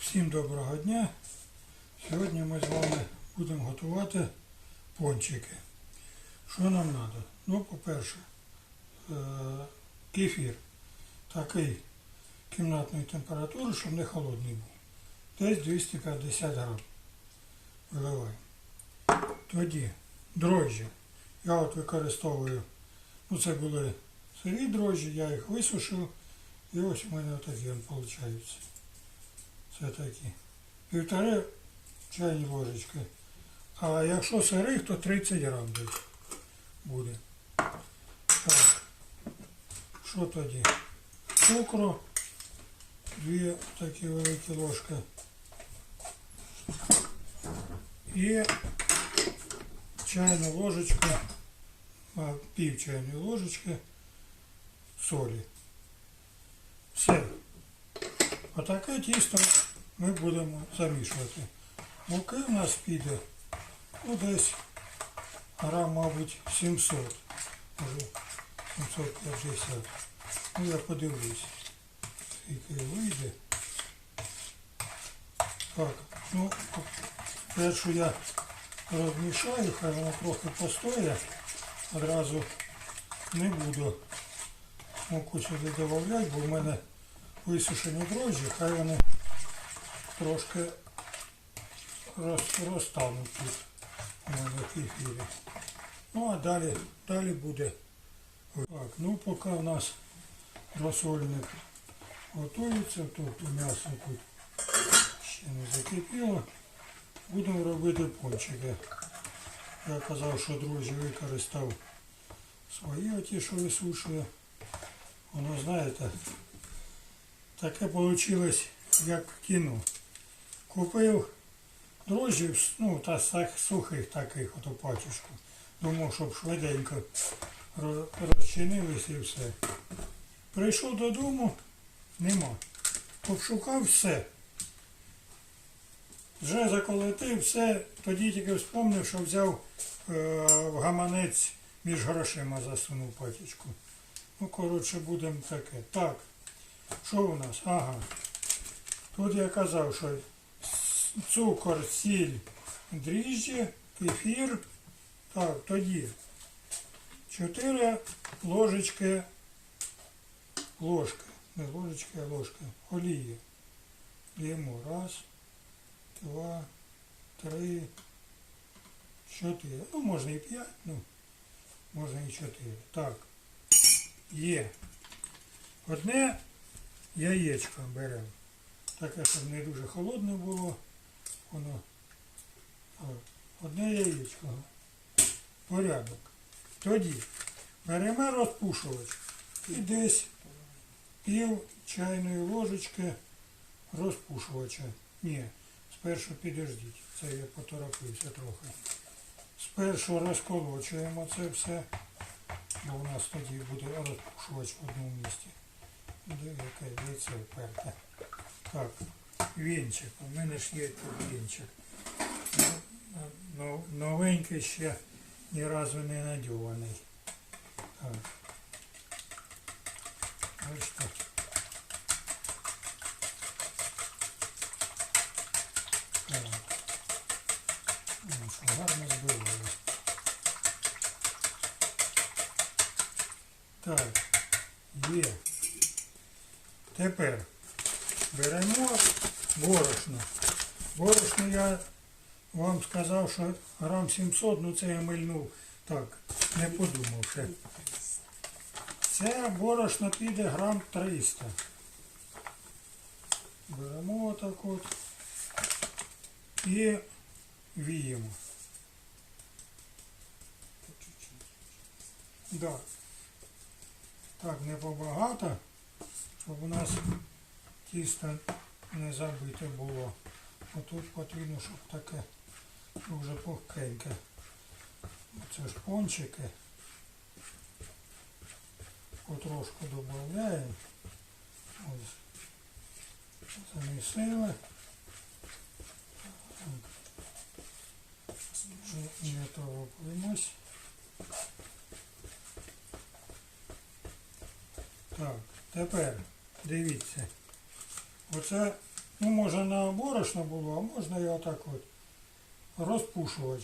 всім доброго дня. Сьогодні ми з вами будемо готувати пончики. Що нам треба? Ну, по-перше, е, кефір такий кімнатної температури, щоб не холодний був. Десь 250 грам. Виливаємо. Тоді дрожжі. Я от використовую, ну це були сирі дрожжі, я їх висушив. І ось у мене отакі вони виходять. Це такі. Півтори чайні ложечки. А якщо сирих, то 30 грам десь буде. Так. Що тоді? Цукру. Дві такі великі ложки. І чайну ложечку, а, пів чайної ложечки солі. Все. Отаке тісто Ми будемо замішувати. Муки у нас піде ну, десь грам, мабуть, 700. Може 750. Ну я подивлюсь, скільки вийде. Так, ну, першу я розмішаю, хай вона трохи постоє. Одразу не буду муку сюди додавати, бо в мене висушені дрожжі, хай вони трошки роз, розтануть тут у мене в кефірі. Ну а далі, далі буде. Так, ну поки у нас розсольник готується, тобто м'ясо тут ще не закипіло, будемо робити пончики. Я казав, що дрожжі використав свої оті, що висушує. Воно, знаєте, таке вийшло, як в кіно. Купив дрожжів, ну, та сухих таких ото пачечку. Думав, щоб швиденько ро- розчинились і все. Прийшов додому, нема. Обшукав все. Вже заколотив все, тоді тільки вспомнив, що взяв е, в гаманець між грошима засунув пачечку. Ну, коротше, будемо таке. Так, що у нас? Ага. Тут я казав, що цукор, сіль, дріжджі, кефір. Так, тоді 4 ложечки, ложки, не ложечки, а ложки, олії. Даємо раз, два, три, чотири. Ну, можна і п'ять, ну, можна і чотири. Так. Є. Одне яєчко беремо. Таке, щоб не дуже холодне було. Воно. Одне яєчко. Порядок. Тоді беремо розпушувач і десь пів чайної ложечки розпушувача. Ні, спершу підождіть. Це я поторопився трохи. Спершу розколочуємо це все бо у нас тоді буде розпушувач в одному місці. Де яке яйце вперте. Так, вінчик. У мене ж є тут вінчик. Ну, ну, Новенький ще ні разу не надьований. Ось так. Гарно збивали. Так, є. Тепер беремо борошно. Борошно я вам сказав, що грам 700, ну це я мильнув так, не подумавши. Це борошно піде грам 300. Беремо отак от і віємо. Да. Так, не побагато, щоб у нас тісто не забите було. Отут потрібно, щоб таке дуже пухкеньке. Це ж пончики. Потрошку додаємо. Замісили. Не торопимось. Так, тепер дивіться. Оце Ну, може на борошно було, а можна і отак от. Розпушувач.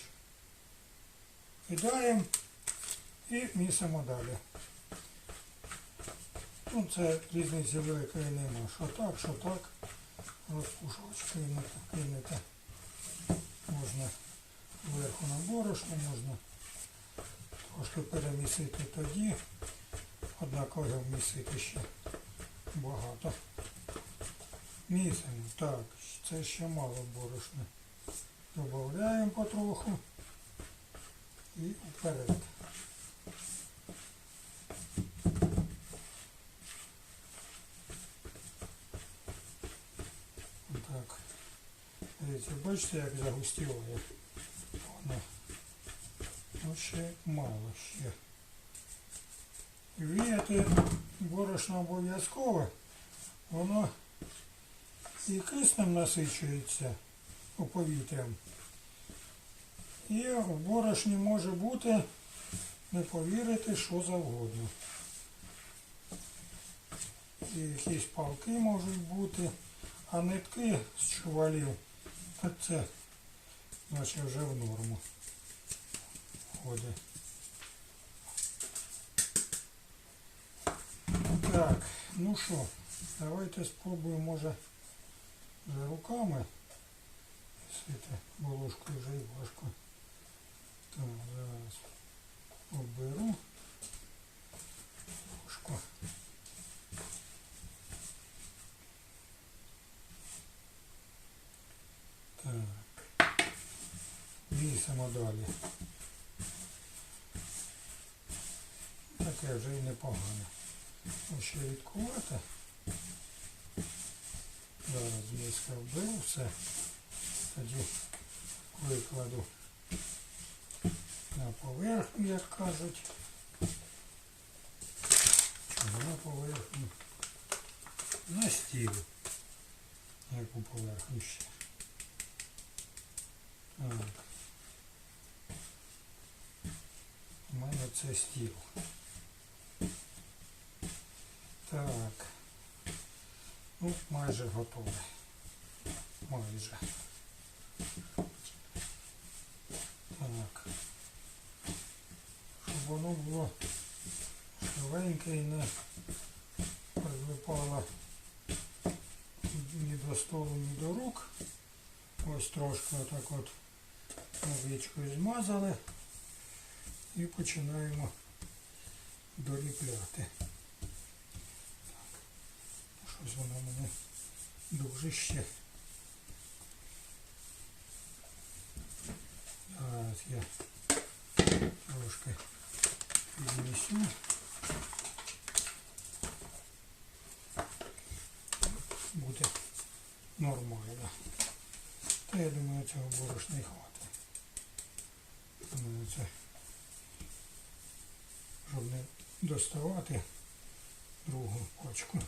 Кидаємо і місимо далі. Ну, це різниці великої нема. Що так, що так. Розпушувач кинете, кинете. Можна зверху на борошно, можна трошки перемісити тоді. Однаково вмісити ще багато. Місимо. Так, це ще мало борошна. Додаємо потроху і вперед. Так. Дивіться, бачите, як загустіло воно. Ну ще мало ще. Віяти борошно обов'язково, воно і киснем насичується повітрям. І в борошні може бути, не повірите, що завгодно. І якісь палки можуть бути, а нитки з чувалів, так це наче вже в норму входить. Так, ну що, давайте спробуємо, може, за руками. Світи, бо ложкою вже і важко. Так, зараз оберу ложку. Так. Вісимо далі. Таке вже і непогано. Ще рідкувати. Зараз миска вберу все. Тоді викладу на поверхню, як кажуть. На поверхню. На стіл. Яку поверхню ще. Так. У мене це стіл. Так. Ну, майже готове. Майже. Так. Щоб воно було швиденьке і не прилипало ні до столу, ні до рук. Ось трошки отак от водичкою змазали і починаємо доліпляти. Щось воно мене дуже ще. Зараз я трошки піднесу. Буде нормально. Та я думаю, цього борошна і хватить. Думаю, це, щоб не доставати другу пачку.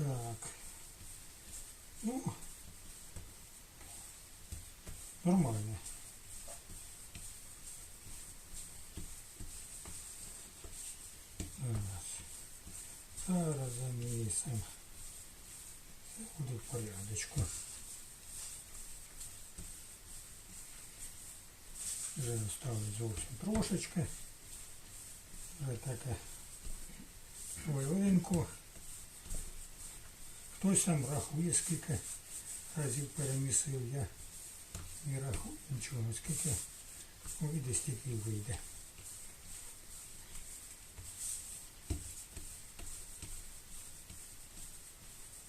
Так. Ну, нормально. Зараз замісимо. В порядочку. Вже осталось зовсім трошечки. Вже таке хвилинку. Хтось там рахує, скільки разів перемісив я. Не рахую нічого, скільки вийде, стільки й вийде.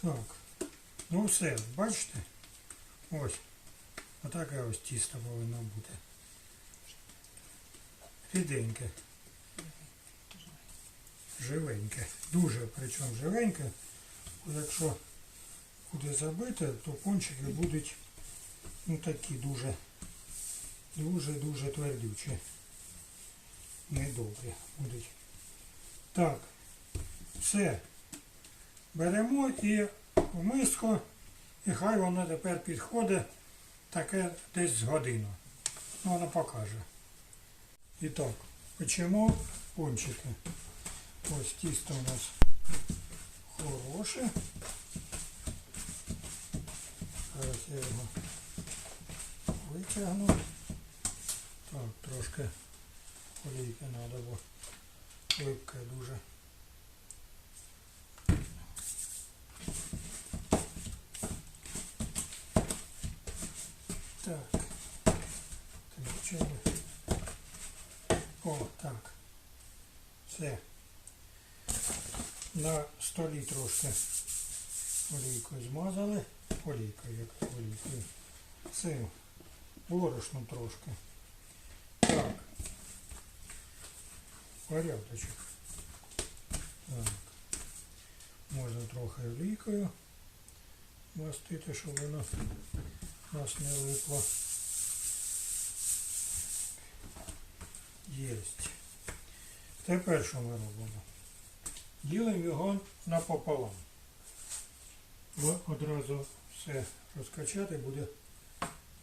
Так, ну все, бачите? Ось. Отаке ось тісто повинно бути. Ріденьке. Живеньке. Дуже причому живеньке. Якщо куди забити, то пончики будуть ну такі дуже дуже-дуже твердючі. Недобрі будуть. Так, все. Беремо і в миску, і хай воно тепер підходить таке десь з годину. Ну, воно покаже. І так, печемо пончики. Ось тісто у нас хороше. Зараз я його витягну. Так, трошки олійки треба, бо липке дуже. Так. О, так. Все. На столі трошки олійкою змазали. Олійкою, як олійкою. Цим борошном трошки. Так. Порядочок. Так. Можна трохи олійкою мастити, щоб воно нас не липло. Єсть. Тепер що ми робимо? Ділимо його напополам. Бо одразу все розкачати буде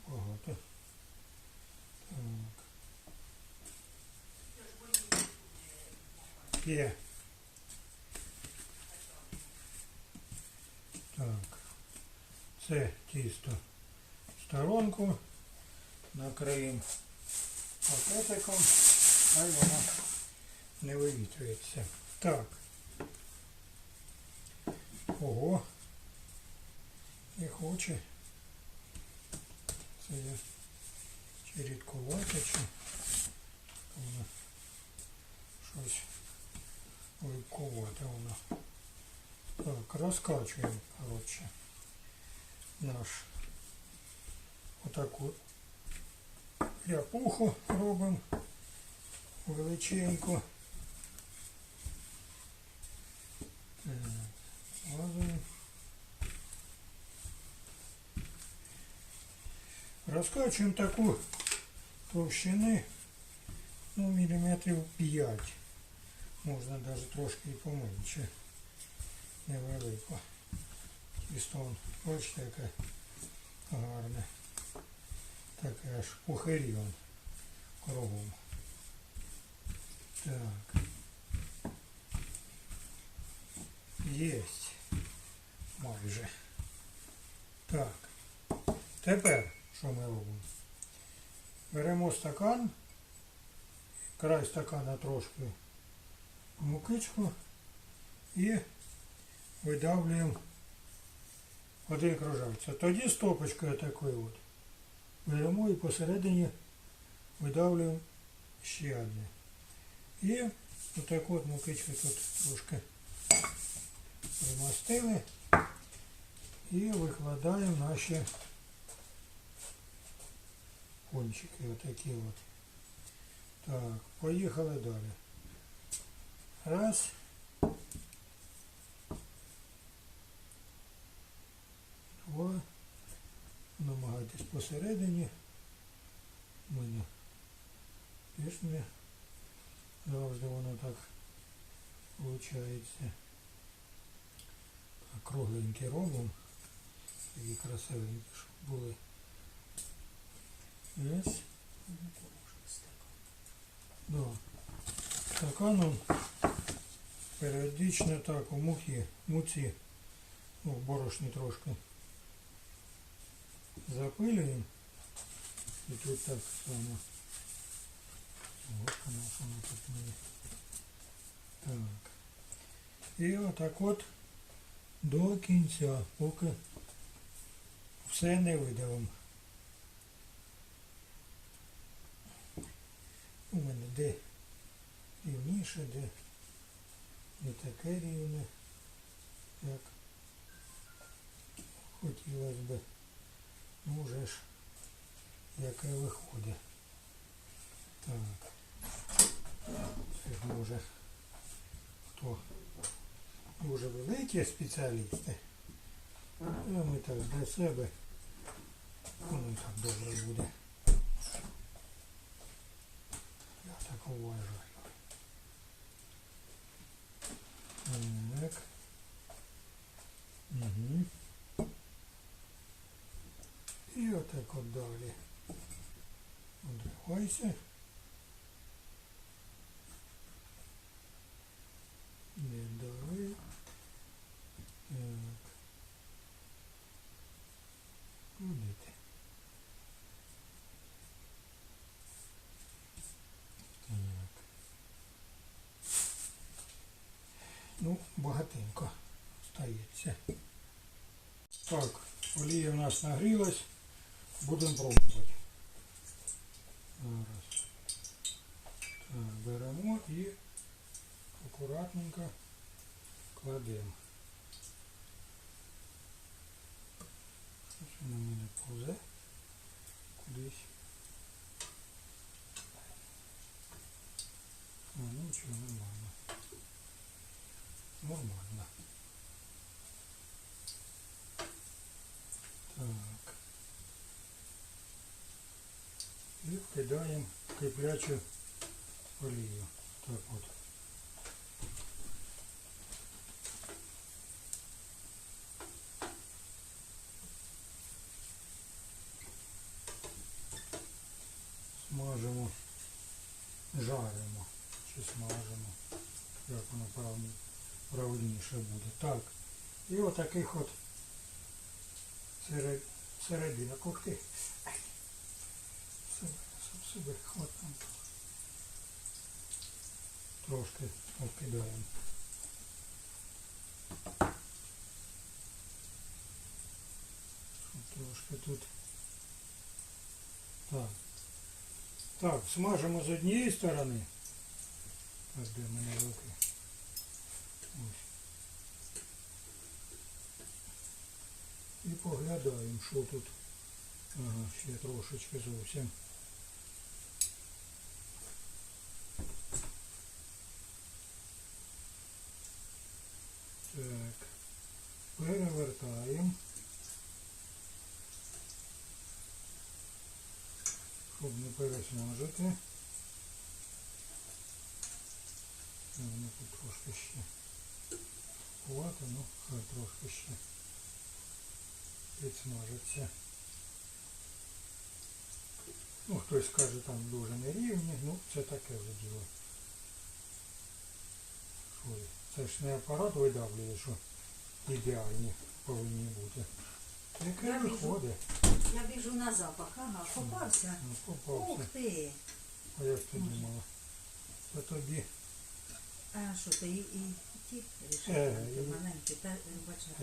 багато. Так. Є. Так. Це тісто сторонку. Накриємо пакетиком, хай воно не вивітрюється. Так. Ого. Не хоче. Це я чи рідкувати, чи воно щось липкувати воно. Так, розкачуємо, коротше, наш отаку ляпуху робимо величеньку. Так, Змазуємо. Розкачуємо таку товщини, ну, міліметрів 5. Можна навіть трошки і поменше. Невелико. Тісто, вон, бачите, яке гарне. Таке аж пухирі он кругом. Так. Єсть. Майже. Так. Тепер що ми робимо? Беремо стакан, край стакана трошки мукичку і видавлюємо один кружальця. Тоді стопочкою такою от. Беремо і посередині видавлюємо ще одне. І отак от мукичку тут трошки примастили і викладаємо наші кончики отакі от. Так, поїхали далі. Раз. Два. Намагайтесь посередині. У мене теж завжди воно так виходить. Так, кругленькі робимо. Такі красивенькі, були. Да. Стаканом періодично так у муки, муці, ну, в борошні трошки запилюємо. І тут так само. Ось воно, воно тут мені. Так. І отак от до кінця, поки все не видавимо. У мене де рівніше, де не таке рівне, як хотілося би. Ну вже ж яке виходить. Так. Це ж може хто дуже великі спеціалісти. А ми так для себе. Воно і так добре буде. Я так вважаю. Так. Угу. І отак от далі. Одривайся. Не дави. Багатенько стається. Так, олія в нас нагрілась. Будемо пробувати. Зараз. Так, беремо і акуратненько кладемо. Щось в мене повзе кудись. А, ну нічого, нормально. Нормально. Так. І вкидаємо киплячу олію. Так от. Смажимо, жаримо чи смажимо, як воно правильно, правильніше буде. Так. І отаких от серед, серединок. Ух ти. Себе, себе. Трошки обкидаємо. Трошки тут. Так. Так, смажимо з однієї сторони. Так, де в мене руки? Ось. І поглядаємо, що тут. Ага, ще трошечки зовсім. Так. Перевертаємо. Щоб не пересмажити. Воно тут трошки ще. Ховати, ну хай трошки ще підсмажиться. Ну, хтось скаже, там дуже нерівні, ну це таке вже діло. Що Це ж не апарат видавлює, що ідеальні повинні бути. Яке Я виходить? Я біжу на запах, ага, попався. Ну, Ух попався. ти! А я ж ти думала. Це тобі А що ти і, і ті рішив, Е, ти і- маленький, та Е,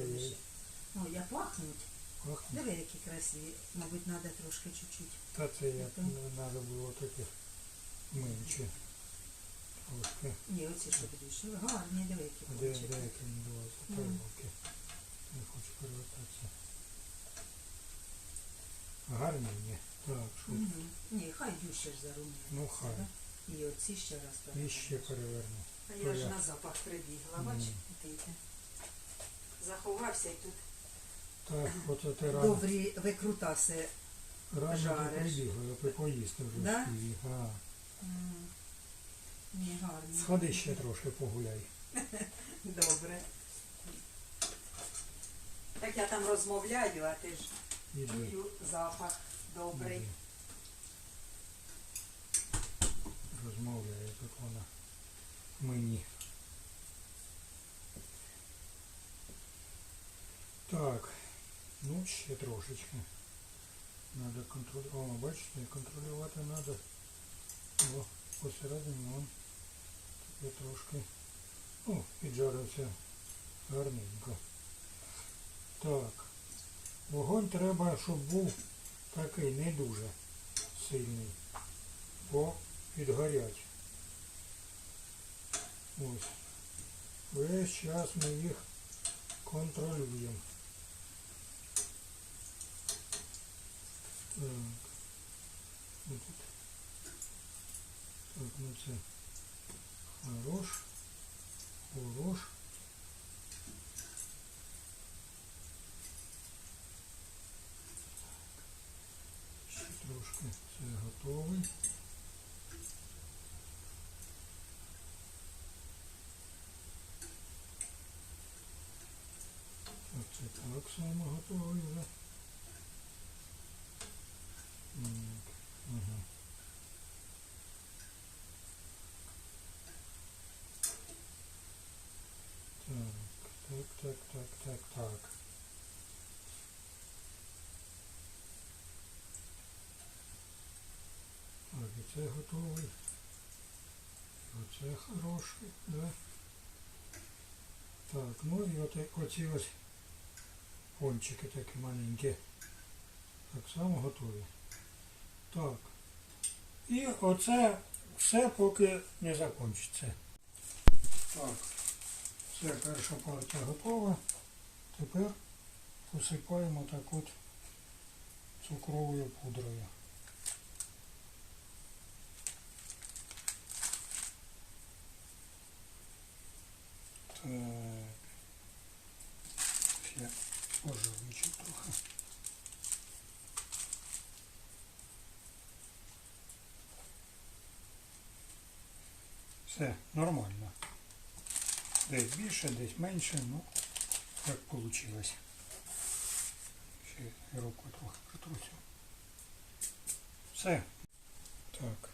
лише. Ну, я пахнуть. Диви, які красиві. Мабуть, треба трошки чуть-чуть. Та це як треба було таких менше. Трошки. Ні, оці що будуть. Гарні, диви, які кончики. де як він дивиться? Мгм. Тарілки. Не хочу перевертатися. Гарні ні. Так, що? Мгм. Ні, хай дюще ж зарум'яться. Ну хай. І оці ще раз І перевернемо. ще переверну. А я ж на запах прибігла, бач, дивіться. Заховався і тут Так, оце ти рано, добрі викрутаси. рано жариш. ти прибігла, я ти вже Да? встиг. А. М, Ні, гарні. Сходи ще трошки погуляй. Добре. Так я там розмовляю, а ти ж Іди. чую запах добрий. Іди. Розмовляє тут вона мені. Так, ну ще трошечки. Надо контролювати. О, бачите, контролювати треба. О, посередині он таке трошки. Ну, піджарився гарненько. Так. Вогонь треба, щоб був такий не дуже сильний. Бо підгорять. Ось. Весь час ми їх контролюємо. Так. Так, ну це хорош. Хорош. Ще трошки це готовий. Оце так само готовий вже. Так. Так, так, так, так, так, і це готовий. Оце хороший, да? Так, ну і от, оці ось пончики такі маленькі. Так само готові. Так. І оце все поки не закінчиться. Так. Все, перша партія готова. Тепер посипаємо так от цукровою пудрою. Так. Я пожовничу трохи. Все, нормально. Десь більше, десь менше, ну, як вийшло. Ще руку трохи притрусю. Все. Так.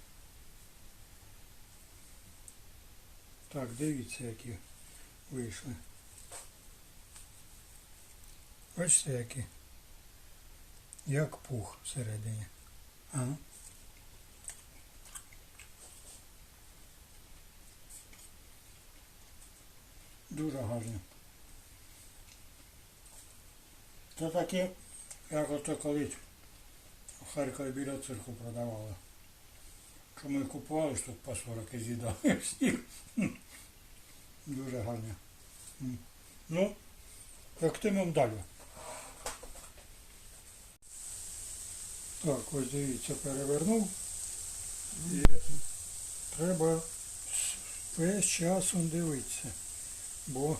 Так, дивіться, які вийшли. Бачите, які? Як пух всередині. Ага. Дуже гарно. Це таке, як ото колись в Харкові біля цирку продавали. Що ми купували штук по 40 і з'їдали всі. Дуже гарно. Ну, актимом далі. Так, ось дивіться, перевернув. І треба весь часом дивитися, бо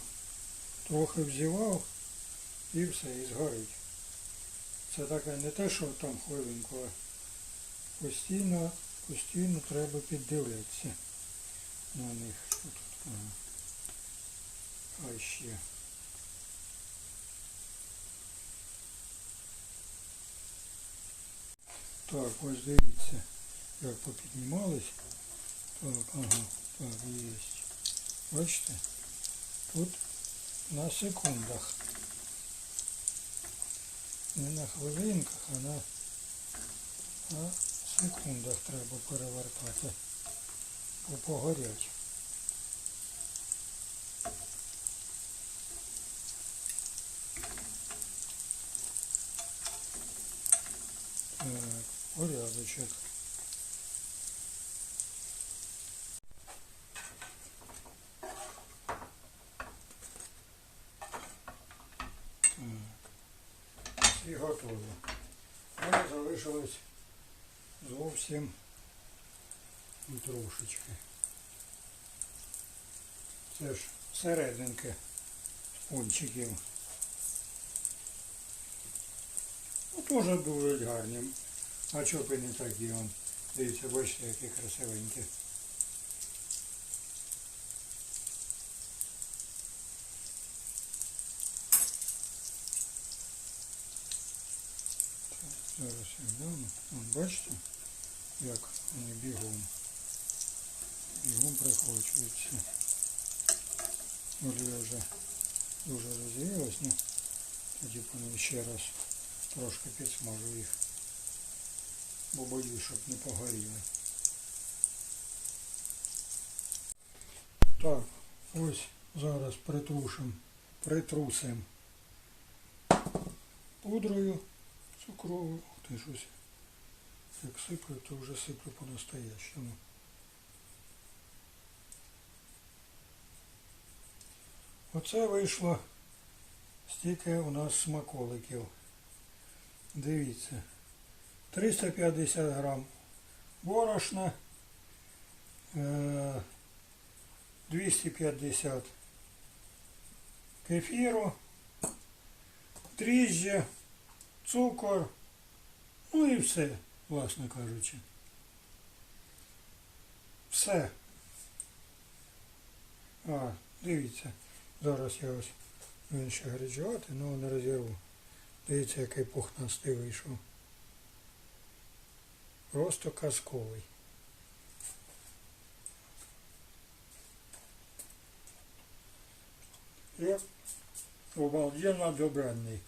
трохи взівав і все, і згорить. Це таке не те, що там хвилинку, а постійно, постійно треба піддивлятися на них. Що тут? Ага. А ще. Так, ось дивіться, як попіднімались. Так, ага, так, є. Бачите? Тут на секундах. Не на хвилинках, а на, секундах треба перевертати. Бо погорять. Так, порядочок. Так. І готово. Залишилось зовсім трошечки. Це ж серединки пончиків. Ну, теж дуже гарні. А б не такі. Дивіться, бачите, які красивенькі. Так, Зараз я. Вон, бачите, як вони бігом. Бігом прихочуються. Олія вже дуже розігрілась, ну тоді по ще раз трошки підсмажу їх. Бо боюсь, щоб не погоріли. Так, ось зараз притрушим, притрусим пудрою цукровою. Ти щось. Як сиплю, то вже сиплю по-настоящему. Оце вийшло стільки у нас смаколиків. Дивіться. 350 грам борошна, е, 250 кефіру, дріжджі, цукор, ну і все, власне кажучи. Все. А, дивіться, зараз я ось ще гарячувати, але не розірву. Дивіться, який пухнастий вийшов. Просто казковий. І обалденно добранний.